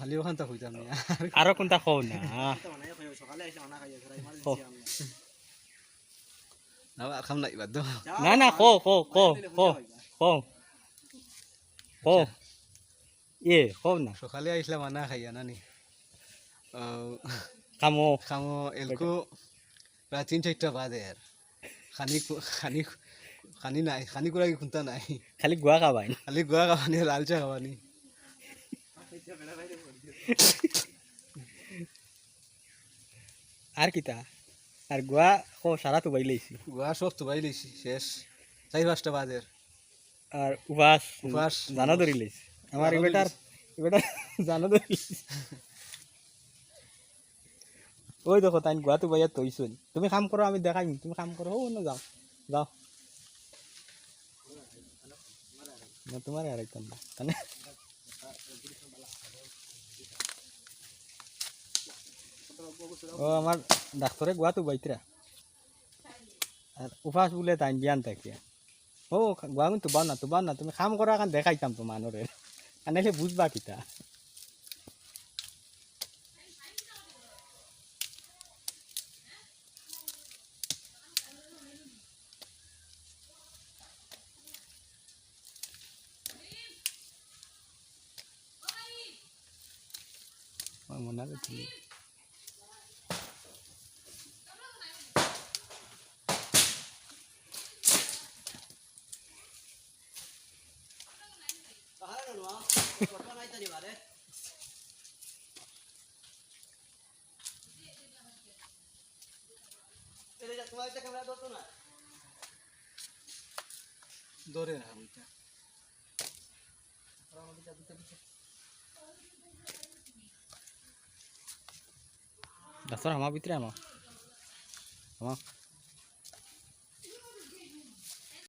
খালি ওখান তো হইতাম না? আরও কোনটা কও না না খাম বাদ দাও না না কো কো কো কো কো কো এ কও না। সকালে আইসলাম আনা খাইয়া নানি কামো খামো। এলকো প্রায় তিন চারটা বাজে আর খানি খানি খানি নাই খানি করে খুঁতা নাই। খালি গুয়া খাবাই। খালি গোয়া খাবানি লাল চা খাবানি। আর কিতা? আর গুয়া কো সারা তো বাইলেছি গোয়া সব তো বাই লইছি শেষ। চারি পাঁচটা বাজের। আর উবাস উবাস। জানা ধরি লইছি। আমার এবেটার এবেটার জানা ধরি ওই দেখো তাই গুয়া তো বাইয়া তৈছুন তুমি কাম করো আমি দেখাই তুমি কাম করো ও না যাও যাও। না তোমার আর একদম না ও, আমার ডাক্তারে গুয়া তো বাইতরা আর উপাস বলে তাই বিয়ান থাকে ও গুয়া কিন্তু বান না তো বান না, তুমি কাম করা কান দেখাইতাম তো মানুষের আনাইলে বুঝবা কিতা। আমার মনে হয় তুমি দৌড়ে না ওইটা ডাক্তার আমার ভিতরে আমার আমার